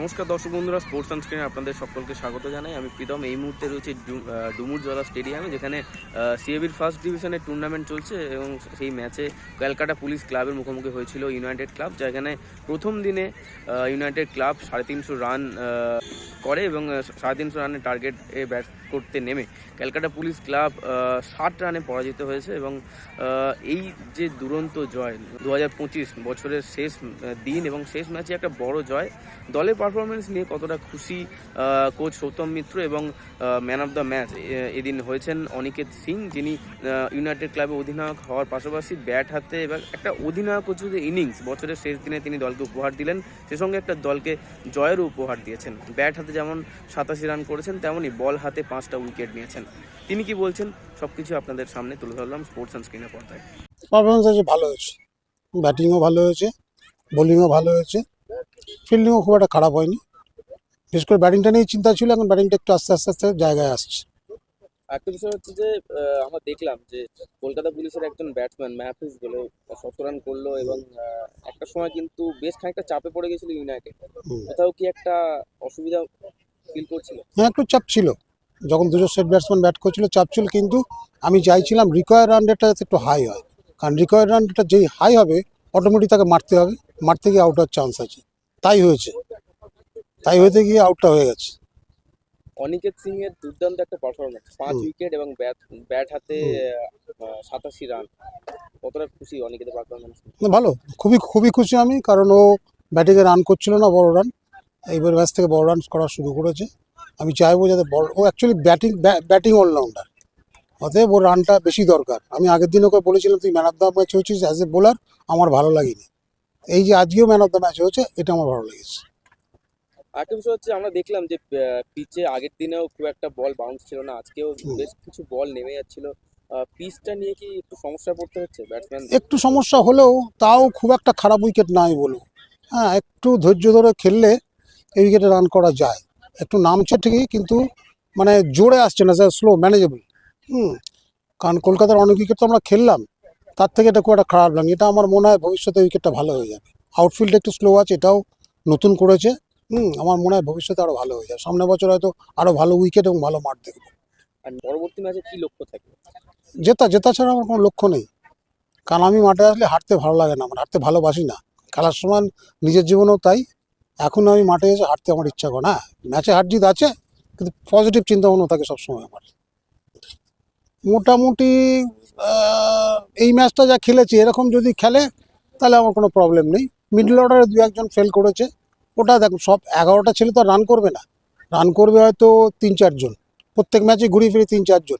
নমস্কার দর্শক বন্ধুরা স্পোর্টস সানস্ক্রিনে আপনাদের সকলকে স্বাগত জানাই। আমি প্রীতম, এই মুহূর্তে রয়েছে ডুমুরজলা স্টেডিয়ামে যেখানে সিএবির ফার্স্ট ডিভিশনের টুর্নামেন্ট চলছে এবং সেই ম্যাচে ক্যালকাটা পুলিশ ক্লাবের মুখোমুখি হয়েছিল ইউনাইটেড ক্লাব যেখানে প্রথম দিনে ইউনাইটেড ক্লাব সাড়ে তিনশো রান করে এবং সাড়ে তিনশো রানের টার্গেটে ব্যাট করতে নেমে। ক্যালকাটা পুলিশ ক্লাব ষাট রানে পরাজিত হয়েছে এবং এই যে দুরন্ত জয়, দু হাজার পঁচিশ বছরের শেষ দিন এবং শেষ ম্যাচে একটা বড় জয়। দলের পারফরমেন্স নিয়ে কতটা খুশি কোচ সৌতম মিত্র এবং ম্যান অফ দ্য ম্যাচ এদিন হয়েছেন অনিকেত সিং, যিনি ইউনাইটেড ক্লাবে অধিনায়ক হওয়ার পাশাপাশি ব্যাট হাতে এবং একটা অধিনায়ক যে ইনিংস বছরের শেষ দিনে তিনি দলকে উপহার দিলেন, সে সঙ্গে একটা দলকে জয়েরও উপহার দিয়েছেন। ব্যাট হাতে যেমন সাতাশি রান করেছেন তেমনই বল হাতে পাঁচটা উইকেট নিয়েছেন। তিনি কি বলছেন? সবকিছু আপনাদের সামনে তুলে ধরলাম স্পোর্টস অ্যান্ড স্ক্রিনের পর্দায়। পারফরমেন্স আছে, ভালো হয়েছে। ব্যাটিংও ভালো হয়েছে বোলিংও ভালো হয়েছে। ফিল্ডিংও খুব একটা খারাপ হয়নি। বিশেষ করে ব্যাটিংটা নিয়ে চিন্তা ছিল এখন ব্যাটিংটা একটু আস্তে আস্তে আস্তে জায়গায় আসছে। একটা বিষয় হচ্ছে যে আমরা দেখলাম যে কলকাতা পুলিশের একজন ব্যাটসম্যান ম্যাথিস বলে শত রান করল এবং একটা সময় কিন্তু বেশ খানিকটা চাপে পড়ে গেছিল ইউনাইটেড। কোথাও কি একটা অসুবিধা ফিল করছিল? হ্যাঁ একটু চাপ ছিল। যখন দুজন সেট ব্যাটসম্যান ব্যাট করছিল চাপ ছিল কিন্তু আমি চাইছিলাম রিকোয়ার রান রেটটা যাতে একটু হাই হয়। কারণ রিকোয়ার রান রেটটা যেই হাই হবে অটোমেটিক তাকে মারতে হবে। মারতে গিয়ে আউট হওয়ার চান্স আছে। তাই হয়েছে। তাই হতে গিয়ে আউটটা হয়ে গেছে। অনিকেত সিং এর দুর্দান্ত একটা পারফরমেন্স পাঁচ উইকেট এবং ব্যাট ব্যাট হাতে। সাতাশি রান কতটা খুশি অনিকেতের পারফরমেন্স না, ভালো। খুবই খুবই খুশি আমি কারণ ও ব্যাটিংয়ে রান করছিল না বড় রান এইবার ম্যাচ থেকে বড় রান করা শুরু করেছে। আমি চাইব যাতে বড় ও অ্যাকচুয়ালি ব্যাটিং ব্যাটিং অলরাউন্ডার অতএব ওর রানটা বেশি দরকার। আমি আগের দিন ওকে বলেছিলাম তুই ম্যান অফ দ্য ম্যাচ হয়েছিস অ্যাজ এ বোলার আমার ভালো লাগেনি। এই যে আজকেও ম্যান অফ দ্য ম্যাচ হয়েছে এটা আমার ভালো লেগেছে। আরেকটা বিষয় হচ্ছে আমরা দেখলাম যে পিচে আগের দিনেও খুব একটা বল বাউন্স ছিল না আজকেও বেশ কিছু বল নেমে যাচ্ছিল। পিচটা নিয়ে কি একটু সমস্যায় পড়তে হচ্ছে ব্যাটসম্যান একটু সমস্যা হলেও তাও খুব একটা খারাপ উইকেট নাই বলব হ্যাঁ একটু ধৈর্য ধরে খেললে এই উইকেটে রান করা যায়। একটু নামছে ঠিকই কিন্তু মানে জোরে আসছে না স্যার স্লো ম্যানেজেবল হুম কারণ কলকাতার অনেক উইকেট তো আমরা খেললাম। তার থেকে এটা খুব একটা খারাপ লাগে এটা আমার মনে হয় ভবিষ্যতে উইকেটটা ভালো হয়ে যাবে। আউটফিল্ড একটু স্লো আছে এটাও নতুন করেছে। হুম আমার মনে হয় ভবিষ্যতে আরও ভালো হয়ে যাবে। সামনের বছর হয়তো আরও ভালো উইকেট এবং ভালো মাঠ দেখব। আর পরবর্তী ম্যাচে কি লক্ষ্য থাকবে জেতা জেতা ছাড়া আমার কোনো লক্ষ্য নেই। কারণ আমি মাঠে আসলে হাঁটতে ভালো লাগে না আমার হাঁটতে ভালোবাসি না। খেলার সময় নিজের জীবনেও তাই। এখন আমি মাঠে এসে হাঁটতে আমার ইচ্ছা করে না। ম্যাচে হার জিত আছে কিন্তু পজিটিভ চিন্তা ভাবনা থাকে সবসময় আমার। মোটামুটি এই ম্যাচটা যা খেলেছে এরকম যদি খেলে তাহলে আমার কোনো প্রবলেম নেই মিডল অর্ডারে দু একজন ফেল করেছে ওটা দেখো সব এগারোটা ছেলে তো রান করবে না রান করবে হয়তো তিন চারজন প্রত্যেক ম্যাচে ঘুরিয়ে ফিরে তিন চারজন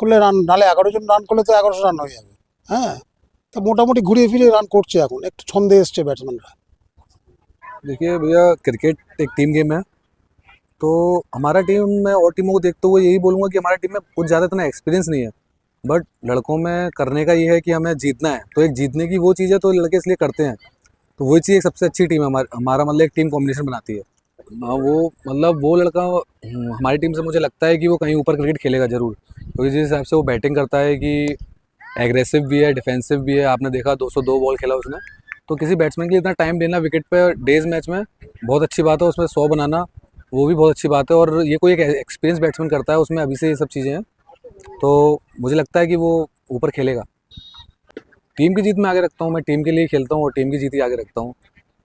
করলে রান নাহলে এগারো জন রান করলে তো এগারোশো রান হয়ে যাবে হ্যাঁ তো মোটামুটি ঘুরিয়ে ফিরিয়ে রান করছে এখন একটু ছন্দে এসছে ব্যাটসম্যানরা देखिए भैया क्रिकेट एक टीम गेम है तो हमारा टीम में और टीमों को देखते हुए यही बोलूँगा कि हमारा टीम में कुछ ज़्यादा इतना एक्सपीरियंस नहीं है बट लड़कों में करने का ये है कि हमें जीतना है। तो एक जीतने की वो चीज़ है तो लड़के इसलिए करते हैं। तो वही चीज़ एक सबसे अच्छी टीम है हमारा हमारा मतलब एक टीम कॉम्बिनेशन बनाती है। हाँ, वो मतलब वो लड़का हम्म, हमारी टीम से मुझे लगता है कि वो कहीं ऊपर क्रिकेट खेलेगा ज़रूर। क्योंकि जिस हिसाब से वो बैटिंग करता है कि एग्रेसिव भी है डिफेंसिव भी है आपने देखा 202 बॉल खेला उसने। तो किसी बैट्समैन के लिए इतना टाइम देना विकेट पे डेज़ मैच में बहुत अच्छी बात है उसमें सौ बनाना वो भी बहुत अच्छी बात है। और ये कोई एक एक्सपीरियंस बैट्समैन करता है उसमें अभी से ये सब चीज़ें हैं। तो मुझे लगता है कि वो ऊपर खेलेगा। टीम की जीत में आगे रखता हूँ, मैं टीम के लिए खेलता हूँ और टीम की जीत ही आगे रखता हूँ।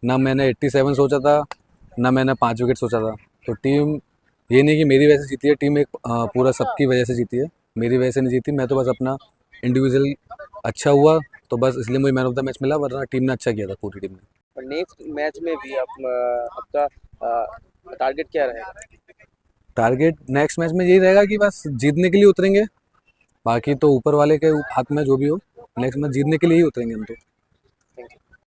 ना मैंने 87 सोचा था, ना मैंने पाँच विकेट सोचा था। तो टीम, ये नहीं कि मेरी वजह से जीती है, टीम एक पूरा सबकी वजह से जीती है। मेरी वजह से नहीं जीती, मैं तो बस अपना इंडिविजुअल अच्छा हुआ तो बस इसलिए मुझे मैन ऑफ़ द मैच मिला, वरना टीम ने अच्छा किया था, पूरी टीम ने। नेक्स्ट मैच में भी आप आपका टारगेट क्या रहेगा? टारगेट नेक्स्ट मैच में यही रहेगा कि बस जीतने के लिए उतरेंगे। बाकी तो ऊपर वाले के हाथ में जो भी हो नेक्स्ट मैच जीतने के लिए ही उतरेंगे हम तो।